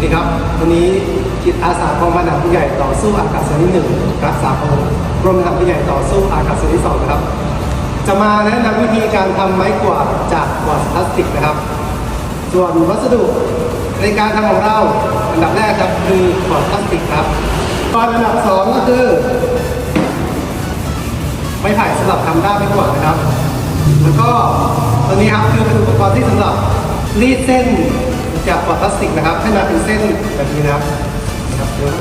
วัสดีครับ วันนี้จิตอาสากองพันทหาผู้ใหญ่ต่อสู้อากาศส่วนที่หนึ่งรักษาพงศ์กรมทหารผู้ใหญ่ต่อสู้อากาศส่วนที่สองนะครับ จะมาแนะนำวิธีการทำไม้กวาดจากกวาดพลาสติกนะครับ ส่วนวัสดุในการทำของเราอันดับแรกครับคือกวาดพลาสติกครับก่อนอันดับสองก็คือไม้ไผ่สำหรับทำด้ามไม้กวาดนะครับ แล้วก็ตัวนี้ครับคือเป็นอุปกรณ์ที่สำหรับรีดเส้น จากกวดพลาสติกนะครับ ให้มาเป็นเส้นแบบนี้นะครับครับเดี๋ยว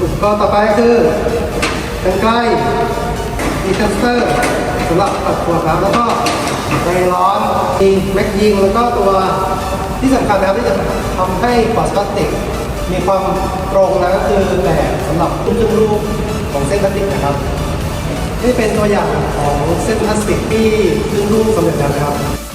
อุปกรณ์ต่อไปก็คือกันไกลมีเซนเซอร์สำหรับตัดขวดครับ แล้วก็ไดร้อนมีแม็กยิง แล้วก็ตัวที่สำคัญนะครับที่จะทำให้กวดพลาสติก มีความตรงนะก็คือแบบสำหรับทุกๆรูปของเส้นพลาสติกนะครับนี่เป็นตัวอย่างของเส้นพลาสติกที่ขึ้นรูปสำเร็จแล้วนะครับ